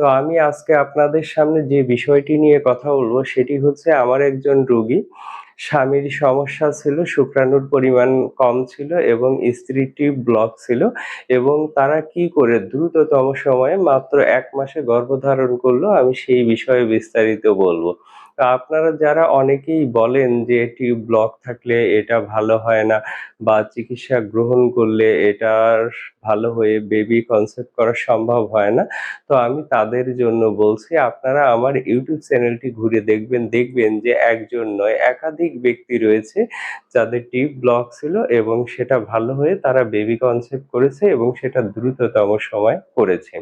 তো আমি আজকে আপনাদের সামনে যে বিষয়টি নিয়ে কথা বলব সেটি হচ্ছে আমার একজন রুগী স্বামীর সমস্যা ছিল, শুক্রাণুর পরিমাণ কম ছিল এবং স্ত্রীটি ব্লক ছিল এবং তারা কি করে দ্রুততম সময়ে মাত্র এক মাসে গর্ভধারণ করল আমি সেই বিষয়ে বিস্তারিত বলব। আপনারা যারা অনেকেই বলেন যে টিউব ব্লক থাকলে এটা ভালো হয় না বা চিকিৎসা গ্রহণ করলে এটার ভালো হয়ে বেবি কনসেপ্ট করা সম্ভব হয় না। তো আমি তাদের জন্য বলছি আপনারা আমার ইউটিউব চ্যানেলটি ঘুরে দেখবেন, দেখবেন যে একজন নয় একাধিক ব্যক্তি রয়েছে যাদের টিউব ব্লক ছিল এবং সেটা ভালো হয়ে তারা বেবি কনসেপ্ট করেছে এবং সেটা দ্রুততম সময় করেছে।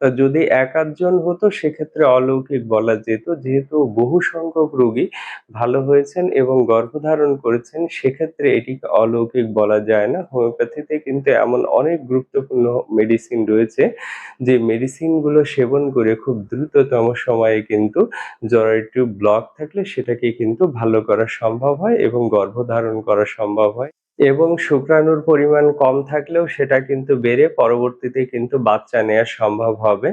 যদি এক আধজন হতো, সেক্ষেত্রে অলৌকিক বলা যেত। যেহেতু বহু সংখ্যক রোগী ভালো হয়েছেন এবং গর্ভধারণ করেছেন, সেক্ষেত্রে এটিকে অলৌকিক বলা যায় না। হোমিওপ্যাথিতে কিন্তু এমন অনেক গুরুত্বপূর্ণ মেডিসিন রয়েছে, যে মেডিসিনগুলো সেবন করে খুব দ্রুততম সময়ে কিন্তু জরায়ু ব্লক থাকলে সেটাকে কিন্তু ভালো করা সম্ভব হয় এবং গর্ভধারণ করা সম্ভব হয়। এবং শুক্রাণুর পরিমাণ কম থাকলেও সেটা কিন্তু বেড়ে পরবর্তীতে কিন্তু বাচ্চা নেওয়া সম্ভব হবে।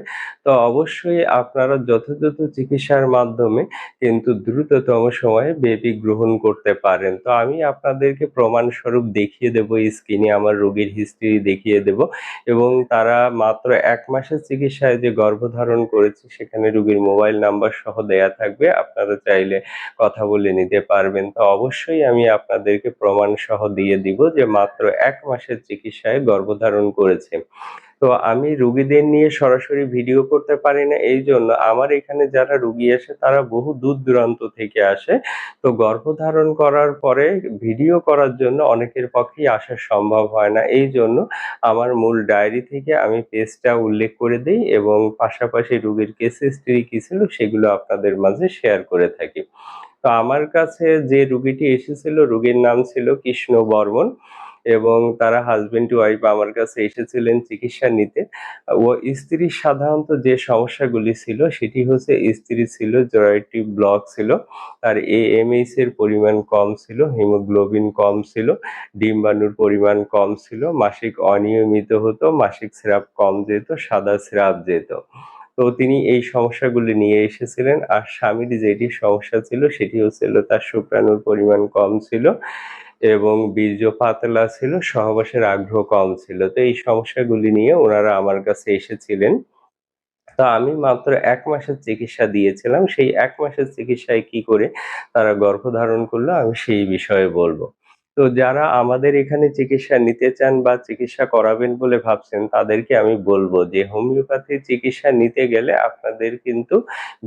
তো অবশ্যই আপনারা যথাযথ চিকিৎসার মাধ্যমে কিন্তু দ্রুততম সময়ে বেবি গ্রহণ করতে পারেন। তো আমি আপনাদেরকে প্রমাণস্বরূপ দেখিয়ে দেব স্ক্রিনে আমার রোগীর হিস্ট্রি দেখিয়ে দেব এবং তারা মাত্র এক মাসের চিকিৎসায় যে গর্ভধারণ করেছে সেখানে রোগীর মোবাইল নাম্বার সহ দেয়া থাকবে। আপনারা চাইলে কথা বলে নিতে পারবেন। তো অবশ্যই আমি আপনাদেরকে প্রমাণ সহ দিয়ে দিব যে মাত্র এক মাসের চিকিৎসায় গর্ভধারণ করেছে। তো আমি রুগীদের নিয়ে সরাসরি ভিডিও করতে পারি না, এই জন্য আমার এখানে যারা রুগী আসে তারা বহু দূর দূরান্ত থেকে আসে। তো গর্ভধারণ করার পরে ভিডিও করার জন্য অনেকের পক্ষেই আসা সম্ভব হয় না। এই জন্য আমার মূল ডায়েরি থেকে আমি পেজটা উল্লেখ করে দিই এবং পাশাপাশি রুগীর কেস হিস্ট্রি কী ছিল সেগুলো আপনাদের মাঝে শেয়ার করে থাকি। তো আমার কাছে যে রুগীটি এসেছিল, রুগীর নাম ছিল কৃষ্ণ বর্মন এবং তারা হাজবেন্ড ওয়াইফ আমার কাছে এসেছিলেন চিকিৎসা নিতে। ও স্ত্রীর সাধারণত যে সমস্যাগুলি ছিল, সেটি হচ্ছে স্ত্রী ছিল জরাইটি ব্লক ছিল, তার এএমএইচ এর পরিমাণ কম ছিল, হিমোগ্লোবিন কম ছিল, ডিম্বাণুর পরিমাণ কম ছিল, মাসিক অনিয়মিত হতো, মাসিক স্রাব কম যেত, সাদা স্রাব যেত। তো তিনি এই সমস্যাগুলি নিয়ে এসেছিলেন। আর স্বামীর যেটি সমস্যা ছিল, সেটি হচ্ছিল তার শুক্রাণুর পরিমাণ কম ছিল এবং বীর্য পাতলা ছিল, সহবাসের আগ্রহ কম ছিল। তো এই সমস্যাগুলি নিয়ে ওনারা আমার কাছে এসেছিলেন। তো আমি মাত্র এক মাসের চিকিৎসা দিয়েছিলাম। সেই এক মাসের চিকিৎসায় কি করে তারা গর্ভধারণ করল, আমি সেই বিষয়ে বলব। তো যারা আমাদের এখানে চিকিৎসা নিতে চান বা চিকিৎসা করাবেন বলে ভাবছেন, তাদেরকে আমি বলব যে, হোমিওপ্যাথি চিকিৎসা নিতে গেলে আপনাদের কিন্তু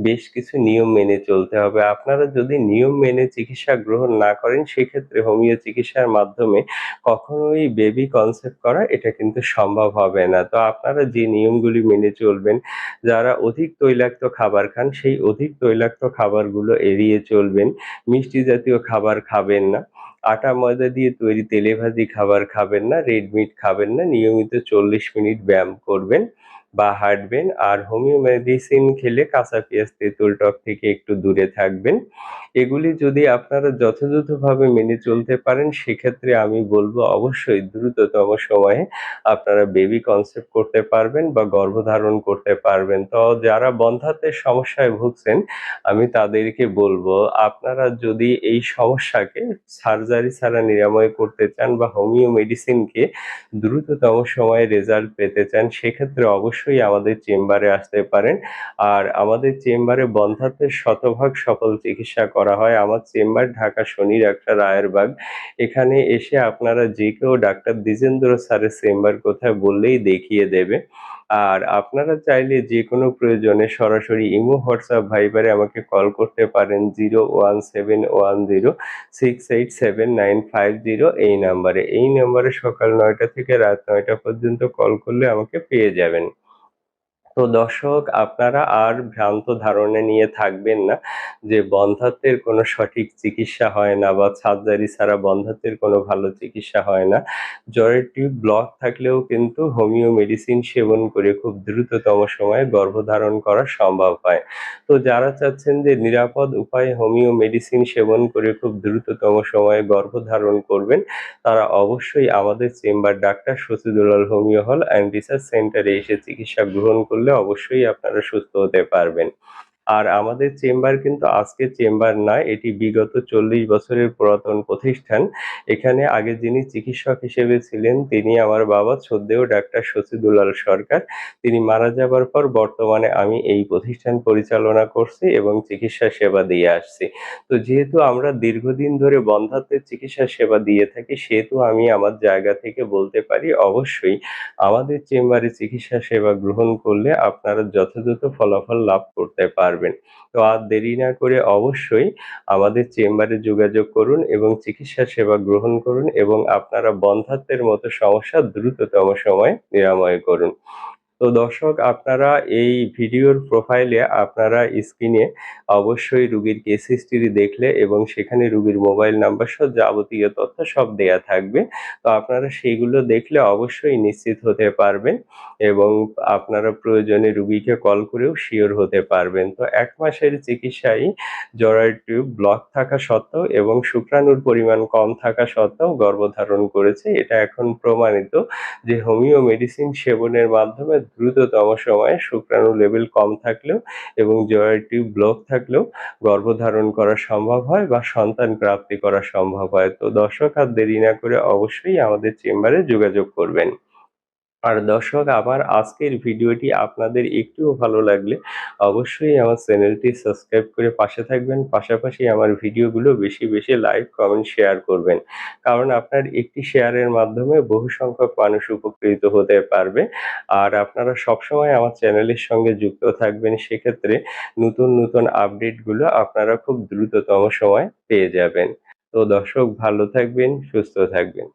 বেশ কিছু নিয়ম মেনে চলতে হবে। আপনারা যদি নিয়ম মেনে চিকিৎসা গ্রহণ না করেন, সেক্ষেত্রে হোমিও চিকিৎসার মাধ্যমে কখনোই বেবি কনসেপ্ট করা এটা কিন্তু সম্ভব হবে না। তো আপনারা যে নিয়মগুলি মেনে চলবেন, যারা অধিক তৈলাক্ত খাবার খান, সেই অধিক তৈলাক্ত খাবারগুলো এড়িয়ে চলবেন। মিষ্টি জাতীয় খাবার খাবেন না। আটা ময়দা দিয়ে তৈরি তেলে ভাজি খাবার খাবেন না রেড মিট খাবেন না, নিয়মিত চল্লিশ মিনিট ব্যায়াম করবেন। বা হাঁটবেন আর হোমিও মেডিসিন খেলে কাঁচা পেঁয়াজ, তেঁতুল, টক থেকে একটু দূরে থাকবেন। এগুলি যদি আপনারা যথাযথভাবে মেনে চলতে পারেন, সেক্ষেত্রে আমি বলব অবশ্যই দ্রুততম সময়ে আপনারা বেবি কনসেপ্ট করতে পারবেন বা গর্ভধারণ করতে পারবেন। তো যারা বন্ধাত্বের সমস্যায় ভুগছেন, আমি তাদেরকে বলব, আপনারা যদি এই সমস্যাকে সার্জারি ছাড়া নিরাময় করতে চান বা হোমিও মেডিসিনকে দ্রুততম সময়ে রেজাল্ট পেতে চান, সেক্ষেত্রে অবশ্যই আমাদের চেম্বারে আসতে পারেন। আর আমাদের চেম্বারে বন্ধাত্বের শতভাগ সফল চিকিৎসা করা হয়। আমার চেম্বার ঢাকা শনি, ডাক্তার রায়েরবাগ। এখানে এসে আপনারা যে কেউ ডাক্তার দ্বিজেন্দ্র স্যারের চেম্বার কোথায় বললেই দেখিয়ে দেবে। আর আপনারা চাইলে যে কোনো প্রয়োজনে সরাসরি ইমো, হোয়াটসঅ্যাপ, ভাইবারে আমাকে কল করতে পারেন zero one seven one zero, six eight seven nine five zero এই নাম্বারে। এই নাম্বারে সকাল নয়টা থেকে রাত নয়টা পর্যন্ত কল করলে আমাকে পেয়ে যাবেন। তো দর্শক, আপনারা আর ভ্রান্ত ধারণা নিয়ে থাকবেন না যে বন্ধাত্বের কোনো সঠিক চিকিৎসা হয় না বা সার্জারি ছাড়া বন্ধাত্বের কোনো ভালো চিকিৎসা হয় না। জ্বরের টিউব ব্লক থাকলেও কিন্তু হোমিও মেডিসিন সেবন করে খুব দ্রুততম সময়ে গর্ভধারণ করা সম্ভব হয়। তো যারা চাচ্ছেন যে নিরাপদ উপায়ে হোমিও মেডিসিন সেবন করে খুব দ্রুততম সময়ে গর্ভধারণ করবেন, তারা অবশ্যই আমাদের chamber doctor Shashidulal homeo hall and research সেন্টারে এসে চিকিৎসা গ্রহণ করলে অবশ্যই আপনারা সুস্থ হতে পারবেন। আর আমাদের চেম্বার কিন্তু আজকের চেম্বার নয়, এটি বিগত চল্লিশ বছরের পুরাতন প্রতিষ্ঠান। এখানে আগে যিনি চিকিৎসক হিসেবে ছিলেন, তিনি আমার বাবা, শ্রদ্ধেয় ডাক্তার শশীদুলাল সরকার। তিনি মারা যাবার পর বর্তমানে আমি এই প্রতিষ্ঠান পরিচালনা করছি এবং চিকিৎসা সেবা দিয়ে আসছি। তো যেহেতু আমরা দীর্ঘদিন ধরে বন্ধাত্বের চিকিৎসা সেবা দিয়ে থাকি, সেহেতু আমি আমার জায়গা থেকে বলতে পারি, অবশ্যই আমাদের চেম্বারে চিকিৎসা সেবা গ্রহণ করলে আপনারা যথাযথ ফলাফল লাভ করতে পারবেন। তো আর দেরি না করে অবশ্যই আমাদের চেম্বারে যোগাযোগ করুন এবং চিকিৎসা সেবা গ্রহণ করুন এবং আপনারা বন্ধাত্বের মতো সমস্যা দ্রুততম সময়ে নিরাময় করুন। তো দর্শক, আপনারা এই ভিডিওর প্রোফাইলে আপনারা স্ক্রিনে অবশ্যই রুগীর কেস হিস্ট্রি দেখলে এবং সেখানে রুগীর মোবাইল নাম্বার সহ যাবতীয় তথ্য সব দেয়া থাকবে। তো আপনারা সেইগুলো দেখলে অবশ্যই নিশ্চিত হতে পারবেন এবং আপনারা প্রয়োজনে রুগীকে কল করেও শিওর হতে পারবেন। তো এক মাসের চিকিৎসায় জরায়ু টিউব ব্লক থাকা সত্ত্বেও এবং শুক্রাণুর পরিমাণ কম থাকা সত্ত্বেও গর্ভধারণ করেছে। এটা এখন প্রমাণিত যে হোমিও মেডিসিন সেবনের মাধ্যমে দ্রুততম সময়ে শুক্রাণু লেভেল কম থাকলেও এবং জয়ের টিউব ব্লক থাকলেও গর্ভধারণ করা সম্ভব হয় বা সন্তান প্রাপ্তি করা সম্ভব হয়। তো দর্শক আর দেরি না করে অবশ্যই আমাদের চেম্বারে যোগাযোগ করবেন। আর দর্শক, আমার আজকের ভিডিওটি আপনাদের একটুও ভালো লাগলে অবশ্যই আমার চ্যানেলটি সাবস্ক্রাইব করে পাশে থাকবেন। পাশাপাশি আমার ভিডিওগুলো বেশি বেশি লাইক, কমেন্ট, শেয়ার করবেন। কারণ আপনার একটি শেয়ারের মাধ্যমে বহু সংখ্যক মানুষ উপকৃত হতে পারবে। আর আপনারা সবসময় আমার চ্যানেলের সঙ্গে যুক্ত থাকবেন, সেক্ষেত্রে নতুন নতুন আপডেটগুলো আপনারা খুব দ্রুততম সময় পেয়ে যাবেন। তো দর্শক, ভালো থাকবেন, সুস্থ থাকবেন।